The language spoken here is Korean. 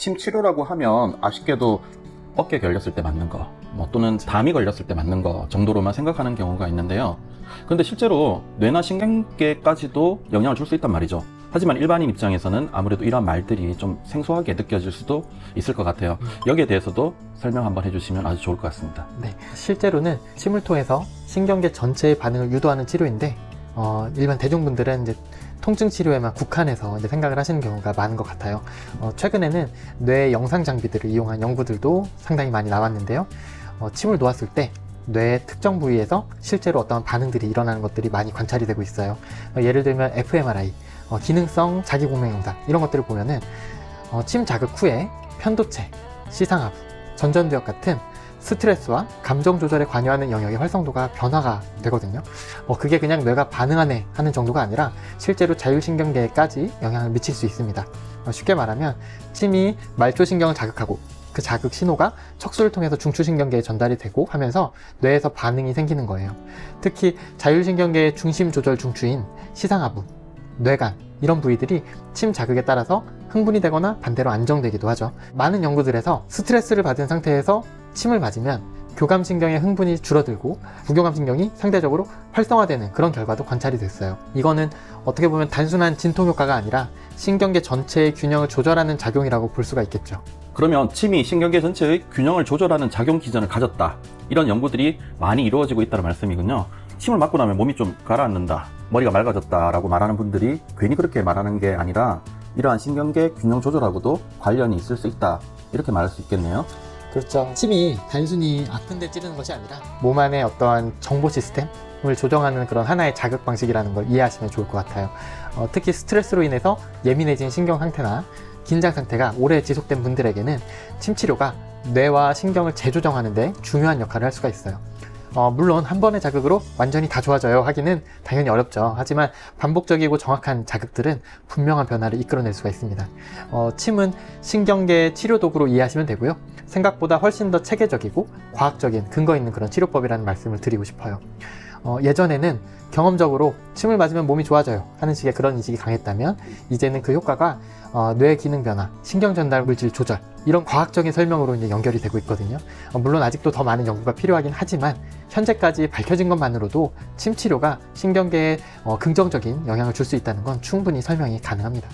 침 치료라고 하면 아쉽게도 어깨 걸렸을 때 맞는 거, 뭐 또는 담이 걸렸을 때 맞는 거 정도로만 생각하는 경우가 있는데요. 근데 실제로 뇌나 신경계까지도 영향을 줄 수 있단 말이죠. 하지만 일반인 입장에서는 아무래도 이런 말들이 좀 생소하게 느껴질 수도 있을 것 같아요. 여기에 대해서도 설명 한번 해주시면 아주 좋을 것 같습니다. 네, 실제로는 침을 통해서 신경계 전체의 반응을 유도하는 치료인데 어, 일반 대중분들은 이제 통증 치료에만 국한해서 이제 생각을 하시는 경우가 많은 것 같아요. 어, 최근에는 뇌 영상 장비들을 이용한 연구들도 상당히 많이 나왔는데요. 어, 침을 놓았을 때 뇌의 특정 부위에서 실제로 어떤 반응들이 일어나는 것들이 많이 관찰이 되고 있어요. 어, 예를 들면 fMRI, 어, 기능성 자기공명 영상 이런 것들을 보면은 어, 침 자극 후에 편도체, 시상하부, 전전두엽 같은 스트레스와 감정 조절에 관여하는 영역의 활성도가 변화가 되거든요. 어, 그게 그냥 뇌가 반응하네 하는 정도가 아니라 실제로 자율신경계에까지 영향을 미칠 수 있습니다. 어, 쉽게 말하면 침이 말초신경을 자극하고 그 자극 신호가 척수를 통해서 중추신경계에 전달이 되고 하면서 뇌에서 반응이 생기는 거예요. 특히 자율신경계의 중심 조절 중추인 시상하부, 뇌간 이런 부위들이 침 자극에 따라서 흥분이 되거나 반대로 안정되기도 하죠. 많은 연구들에서 스트레스를 받은 상태에서 침을 맞으면 교감신경의 흥분이 줄어들고 부교감신경이 상대적으로 활성화되는 그런 결과도 관찰이 됐어요. 이거는 어떻게 보면 단순한 진통 효과가 아니라 신경계 전체의 균형을 조절하는 작용이라고 볼 수가 있겠죠. 그러면 침이 신경계 전체의 균형을 조절하는 작용 기전을 가졌다. 이런 연구들이 많이 이루어지고 있다는 말씀이군요. 침을 맞고 나면 몸이 좀 가라앉는다. 머리가 맑아졌다라고 말하는 분들이 괜히 그렇게 말하는 게 아니라 이러한 신경계 균형 조절하고도 관련이 있을 수 있다. 이렇게 말할 수 있겠네요. 그렇죠. 침이 단순히 아픈데 찌르는 것이 아니라 몸 안의 어떠한 정보 시스템을 조정하는 그런 하나의 자극 방식이라는 걸 이해하시면 좋을 것 같아요. 어, 특히 스트레스로 인해서 예민해진 신경 상태나 긴장 상태가 오래 지속된 분들에게는 침 치료가 뇌와 신경을 재조정하는데 중요한 역할을 할 수가 있어요. 어, 물론 한 번의 자극으로 완전히 다 좋아져요 하기는 당연히 어렵죠. 하지만 반복적이고 정확한 자극들은 분명한 변화를 이끌어낼 수가 있습니다. 어, 침은 신경계 치료 도구로 이해하시면 되고요. 생각보다 훨씬 더 체계적이고 과학적인 근거 있는 그런 치료법이라는 말씀을 드리고 싶어요. 어, 예전에는 경험적으로 침을 맞으면 몸이 좋아져요 하는 식의 그런 인식이 강했다면 이제는 그 효과가 어, 뇌 기능 변화, 신경 전달 물질 조절 이런 과학적인 설명으로 이제 연결이 되고 있거든요. 어, 물론 아직도 더 많은 연구가 필요하긴 하지만 현재까지 밝혀진 것만으로도 침 치료가 신경계에 어, 긍정적인 영향을 줄 수 있다는 건 충분히 설명이 가능합니다.